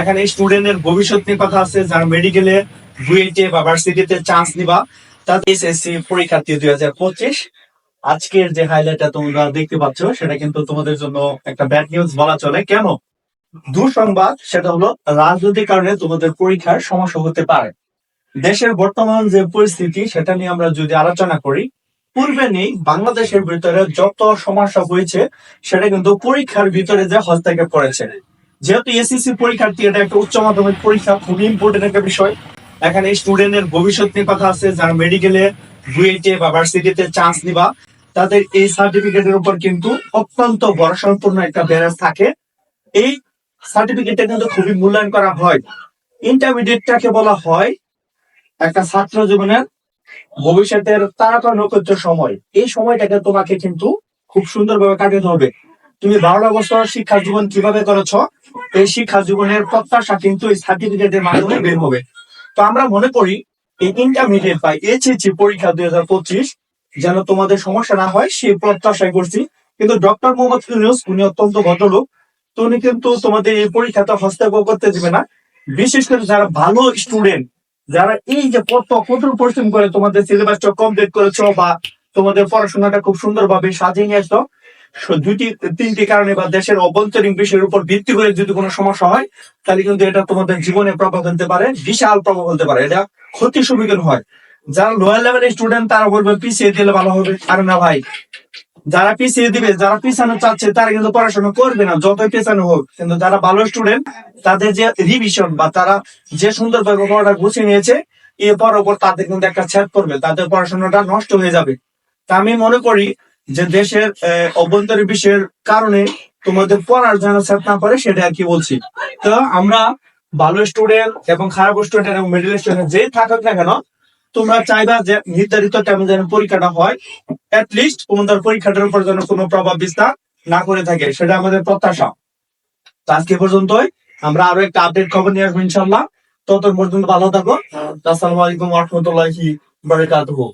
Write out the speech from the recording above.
এখানে স্টুডেন্টের ভবিষ্যৎ নিয়ে কথা আছে, যারা মেডিকেলে বুয়েটে বা ভার্সিটিতে চান্স নিবা এসএসসি পরীক্ষার্থী দুই হাজার পঁচিশ। আজকের যে হাইলাইটটা তোমরা দেখতে পাচ্ছ, সেটা কিন্তু তোমাদের জন্য একটা ব্যাড নিউজ বলা চলে। কেন? দুঃসংবাদ, সেটা হলো রাজনৈতিক কারণে তোমাদের পরীক্ষার সমস্যা হতে পারে। দেশের বর্তমান যে পরিস্থিতি, সেটা নিয়ে আমরা যদি আলোচনা করি, পূর্বে নেই, বাংলাদেশের ভিতরে যত সমস্যা হয়েছে, সেটা কিন্তু পরীক্ষার ভিতরে যে হস্তক্ষেপ করেছে। যেহেতু এসএসসি পরীক্ষার্থী এটা একটা উচ্চ মাধ্যমিক পরীক্ষা, খুবই ইম্পর্টেন্ট একটা বিষয়। এখানে স্টুডেন্টের ভবিষ্যৎ নিয়ে কথা আছে, যারা মেডিকেলে বুয়েটে বা ভার্সিটিতে চান্স নিবা, তাদের এই সার্টিফিকেটের উপর কিন্তু অত্যন্ত ভরসাপূর্ণ একটা ব্যারাজ থাকে। এই সার্টিফিকেটটা কিন্তু খুবই মূল্যায়ন করা হয়। ইন্টারমিডিয়েটটাকে বলা হয় একটা ছাত্র জীবনের ভবিষ্যতের তারকা নক্ষত্র সময়। এই সময়টাকে তোমাকে কিন্তু খুব সুন্দরভাবে কাটাতে হবে। তুমি বারোটা বছর শিক্ষা জীবন কীভাবে করেছ, এই শিক্ষা জীবনের প্রত্যাশা কিন্তু সার্টিফিকেটের মাধ্যমে বের হবে। তো আমরা মনে করি, এই ইন্টারমিডিয়েট বা এইচএসসি পরীক্ষা দুই হাজার পঁচিশ যেন তোমাদের সমস্যা না হয়, সেই প্রত্যাশাই করছি। কিন্তু ডক্টর মোহাম্মদ ইউনুস, উনি অত্যন্ত ভদ্রলোক, তো উনি কিন্তু তোমাদের এই পরীক্ষাটা হস্তক্ষেপ করতে দেবে না। বিশেষ করে যারা ভালো স্টুডেন্ট যারা এই যে কত কঠোর পরিশ্রম করে তোমাদের সিলেবাসটা কমপ্লিট করেছ বা তোমাদের পড়াশোনাটা খুব সুন্দরভাবে সাজিয়ে নিয়ে আসছো দুইটি, তিনটি কারণে বা দেশের অভ্যন্তরীণ বিষয়ের উপর ভিত্তি করে যদি কোনো সমস্যা হয়, তাহলে কিন্তু এটা তোমাদের জীবনে প্রভাব ফেলতে পারে, বিশাল প্রভাব ফেলতে পারে। এটা ক্ষতি সুবিধা হয়। যারা লোয়ার লেভেলের স্টুডেন্ট তারা বলবে, পিছিয়ে দিলে ভালো হবে। আরে না ভাই। যারা পিছিয়ে দিবে, যারা পিছানো চাচ্ছে, তারা কিন্তু পড়াশোনা করবে না, যতই পেছানো হোক। কিন্তু যারা ভালো স্টুডেন্ট তাদের যে রিভিশন বা তারা যে সুন্দরভাবে পড়াটা গুছিয়ে নিয়েছে এরপর ওপর তাদের কিন্তু একটা ছেদ করবে তাদের পড়াশোনাটা নষ্ট হয়ে যাবে। তা আমি মনে করি যে দেশের অভ্যন্তরীণ বিষয়ের কারণে তোমাদের পড়ার যেন ছেদ না করে সেটা আর কি বলছি। তো আমরা ভালো স্টুডেন্ট এবং খারাপ স্টুডেন্ট এবং মিডিল স্টুডেন্ট যে থাকুক না কেন, তোমরা চাইবা যে নির্ধারিত টাইমে যেন পরীক্ষাটা হয় লিস্ট তোমাদের পরীক্ষাটার উপর যেন কোনো প্রভাব বিস্তার না করে থাকে, সেটা আমাদের প্রত্যাশা। তো আজকে পর্যন্তই। আমরা আরও একটা আপডেট খবর নিয়ে আসব ইনশাল্লাহ ততক্ষণ পর্যন্ত ভালো থাকো। আসসালামু আলাইকুম রহমতুল্লাহি বারাকাতুহু।